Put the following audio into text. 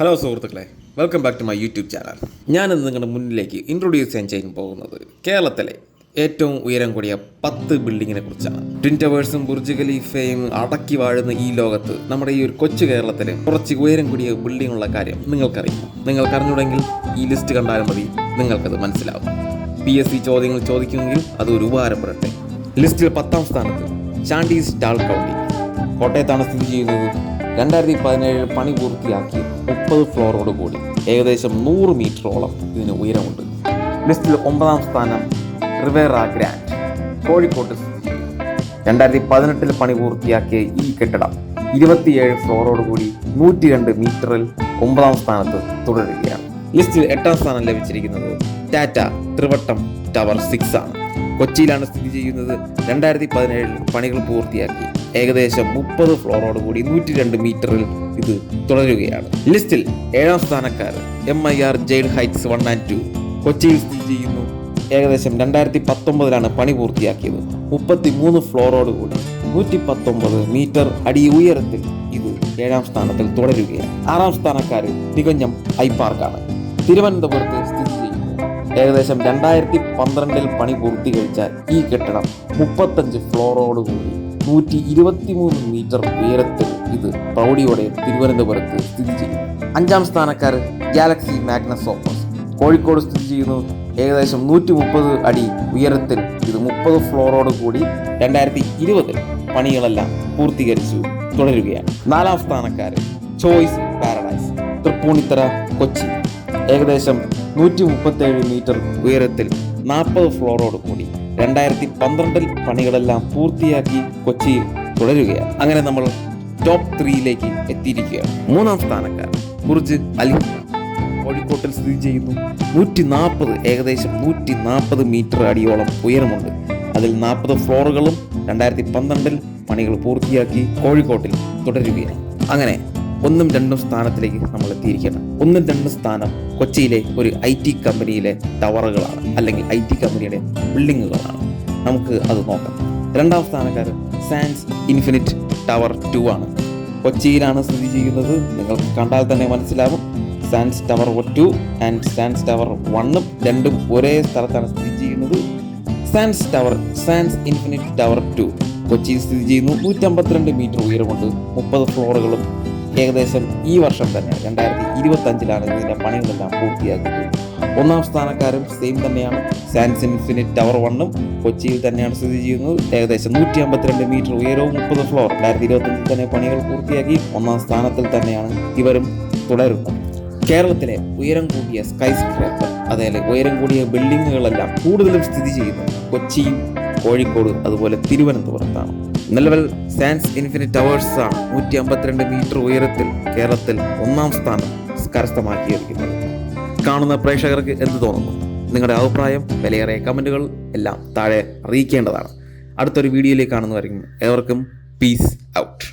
Hello സുഹൃത്തുക്കളെ. Welcome back to my YouTube channel ഞാനിന്ന് നിങ്ങളുടെ മുന്നിലേക്ക് ഇൻട്രൊഡ്യൂസ് ചെയ്യാൻ ചെയ്യാൻ പോകുന്നത് കേരളത്തിലെ ഏറ്റവും ഉയരം കൂടിയ പത്ത് ബിൽഡിങ്ങിനെ കുറിച്ചാണ്. ട്വിൻ ടവേഴ്സും ബുർജ് ഖലീഫയും അടക്കി വാഴുന്ന ഈ ലോകത്ത് നമ്മുടെ ഈ ഒരു കൊച്ചു കേരളത്തിൽ കുറച്ച് ഉയരം കൂടിയ ബിൽഡിംഗ് ഉള്ള കാര്യം നിങ്ങൾക്കറിയാം. നിങ്ങൾ അറിഞ്ഞൂടെങ്കിൽ ഈ ലിസ്റ്റ് കണ്ടാലും മതി. നിങ്ങൾക്കത് മനസ്സിലാവും. പി എസ് സി ചോദ്യങ്ങൾ ചോദിക്കുമെങ്കിൽ അത് ഒരു ഉപകാരപ്പെടട്ടെ ലിസ്റ്റിൽ പത്താം സ്ഥാനത്ത് ചാണ്ടീസ് ഡാൾ കൗണ്ടി കോട്ടയത്താണ് സ്ഥിതി ചെയ്യുന്നത്. രണ്ടായിരത്തി പതിനേഴിൽ പണി പൂർത്തിയാക്കി മുപ്പത് ഫ്ലോറോട് കൂടി. ഏകദേശം നൂറ് മീറ്ററോളം ഇതിന് ഉയരമുണ്ട്. ലിസ്റ്റിൽ ഒമ്പതാം സ്ഥാനം റിവേറ ഗ്രാൻഡ് കോഴിക്കോട്ട് രണ്ടായിരത്തി പതിനെട്ടിൽ പണി പൂർത്തിയാക്കിയ ഈ കെട്ടിടം ഇരുപത്തിയേഴ് ഫ്ലോറോട് കൂടി നൂറ്റി രണ്ട് മീറ്ററിൽ ഒമ്പതാം സ്ഥാനത്ത് തുടരുകയാണ്. ലിസ്റ്റിൽ എട്ടാം സ്ഥാനം ലഭിച്ചിരിക്കുന്നത് ടാറ്റ ത്രിവട്ടം ടവർ സിക്സ് ആണ്. കൊച്ചിയിലാണ് സ്ഥിതി ചെയ്യുന്നത്. രണ്ടായിരത്തി പതിനേഴിൽ പണികൾ പൂർത്തിയാക്കി. ഏകദേശം മുപ്പത് ഫ്ലോറോട് കൂടി നൂറ്റി രണ്ട് മീറ്ററിൽ ഇത് തുടരുകയാണ്. ലിസ്റ്റിൽ ഏഴാം സ്ഥാനക്കാരൻ എം ഐ ആർ ജയിൽ ഹൈറ്റ്സ് വൺ ആൻഡ് ടു കൊച്ചിയിൽ സ്ഥിതി ചെയ്യുന്നു. ഏകദേശം രണ്ടായിരത്തി പത്തൊമ്പതിലാണ് പണി പൂർത്തിയാക്കിയത്. മുപ്പത്തി മൂന്ന് ഫ്ലോറോട് കൂടി നൂറ്റി പത്തൊമ്പത് മീറ്റർ അടി ഉയരത്തിൽ ഇത് ഏഴാം സ്ഥാനത്തിൽ തുടരുകയാണ്. ആറാം സ്ഥാനക്കാരൻ തികഞ്ഞം ഐ പാർക്കാണ്. തിരുവനന്തപുരത്ത് സ്ഥിതി ചെയ്യുന്നു. ഏകദേശം രണ്ടായിരത്തി പന്ത്രണ്ടിൽ പണി പൂർത്തീകരിച്ച ഈ കെട്ടിടം മുപ്പത്തഞ്ച് ഫ്ലോറോട് കൂടി നൂറ്റി ഇരുപത്തിമൂന്ന് മീറ്റർ ഉയരത്തിൽ ഇത് പ്രൗഢിയോടെ തിരുവനന്തപുരത്ത് സ്ഥിതി ചെയ്യും അഞ്ചാം സ്ഥാനക്കാർ ഗാലക്സി മാഗ്നസ് ഓപ്പസ്. കോഴിക്കോട് സ്ഥിതി ചെയ്യുന്നു ഏകദേശം നൂറ്റി മുപ്പത് അടി ഉയരത്തിൽ ഇത് മുപ്പത് ഫ്ലോറോട് കൂടി രണ്ടായിരത്തി ഇരുപതിൽ പണികളെല്ലാം പൂർത്തീകരിച്ചു തുടരുകയാണ്. നാലാം സ്ഥാനക്കാർ ചോയ്സ് പാരഡൈസ് തൃപ്പൂണിത്തറ കൊച്ചി. ഏകദേശം നൂറ്റി മുപ്പത്തേഴ് മീറ്റർ ഉയരത്തിൽ നാൽപ്പത് ഫ്ലോറോട് കൂടി രണ്ടായിരത്തി പന്ത്രണ്ടിൽ പണികളെല്ലാം പൂർത്തിയാക്കി കൊച്ചിയിൽ തുടരുകയാണ്. അങ്ങനെ നമ്മൾ ടോപ്പ് ത്രീയിലേക്ക് എത്തിയിരിക്കുകയാണ്. മൂന്നാം സ്ഥാനക്കാരൻ ബുർജ് അലിഹ കോഴിക്കോട്ടിൽ സ്ഥിതി ചെയ്യുന്നു. നൂറ്റി നാൽപ്പത് ഏകദേശം നൂറ്റി നാൽപ്പത് മീറ്റർ അടിയോളം ഉയരമുണ്ട്. അതിൽ നാൽപ്പത് ഫ്ലോറുകളും രണ്ടായിരത്തി പന്ത്രണ്ടിൽ പണികൾ പൂർത്തിയാക്കി കോഴിക്കോട്ടിൽ തുടരുകയാണ്. അങ്ങനെ ഒന്നും രണ്ടും സ്ഥാനത്തിലേക്ക് നമ്മൾ എത്തിയിരിക്കണം ഒന്നും രണ്ടും സ്ഥാനം കൊച്ചിയിലെ ഒരു ഐ ടി കമ്പനിയിലെ ടവറുകളാണ് അല്ലെങ്കിൽ ഐ ടി കമ്പനിയുടെ ബിൽഡിങ്ങുകളാണ്. നമുക്ക് അത് നോക്കാം. രണ്ടാം സ്ഥാനക്കാരൻ സാൻസ് ഇൻഫിനിറ്റ് ടവർ ടു ആണ്. കൊച്ചിയിലാണ് സ്ഥിതി ചെയ്യുന്നത്. നിങ്ങൾക്ക് കണ്ടാൽ തന്നെ മനസ്സിലാവും. Sans tower two and Sans tower വണ്ണും രണ്ടും ഒരേ സ്ഥലത്താണ് സ്ഥിതി ചെയ്യുന്നത്. Sans tower Sans Infinite tower two കൊച്ചിയിൽ സ്ഥിതി ചെയ്യുന്നു. നൂറ്റമ്പത്തിരണ്ട് മീറ്റർ ഉയരമുണ്ട്. മുപ്പത് ഫ്ലോറുകളും ഏകദേശം ഈ വർഷം തന്നെ രണ്ടായിരത്തി ഇരുപത്തി അഞ്ചിലാണ് ഇതിന്റെ പണികളെല്ലാം പൂർത്തിയാക്കിയത്. ഒന്നാം സ്ഥാനക്കാരും സെയിം തന്നെയാണ്. സാൻസ് ഇൻഫിനിറ്റ് ടവർ വണ്ണും കൊച്ചിയിൽ തന്നെയാണ് സ്ഥിതി ചെയ്യുന്നത്. ഏകദേശം നൂറ്റി അമ്പത്തിരണ്ട് മീറ്റർ ഉയരവും മുപ്പത് ഫ്ലോർ രണ്ടായിരത്തി ഇരുപത്തഞ്ചിൽ തന്നെ പണികൾ പൂർത്തിയാക്കി ഒന്നാം സ്ഥാനത്തിൽ തന്നെയാണ് ഇവരും തുടരുന്നത്. കേരളത്തിലെ ഉയരം കൂടിയ സ്കൈ സ്ക്രാപ്പർ അതായത് ഉയരം കൂടിയ ബിൽഡിങ്ങുകളെല്ലാം കൂടുതലും സ്ഥിതി ചെയ്യുന്നത് കൊച്ചിയും കോഴിക്കോട് അതുപോലെ തിരുവനന്തപുരത്താണ്. നിലവിൽ സാൻസ് ഇൻഫിനിറ്റ് ടവേഴ്സ് ആണ്. നൂറ്റി അമ്പത്തിരണ്ട് മീറ്റർ ഉയരത്തിൽ കേരളത്തിൽ ഒന്നാം സ്ഥാനം കരസ്ഥമാക്കിയിരിക്കുന്നത്. കാണുന്ന പ്രേക്ഷകർക്ക് എന്ത് തോന്നുന്നു? നിങ്ങളുടെ അഭിപ്രായം വിലയേറിയ കമന്റുകൾ എല്ലാം താഴെ അറിയിക്കേണ്ടതാണ്. അടുത്തൊരു വീഡിയോയിലേക്ക് കാണുന്നവരെയും ഏവർക്കും പീസ് ഔട്ട്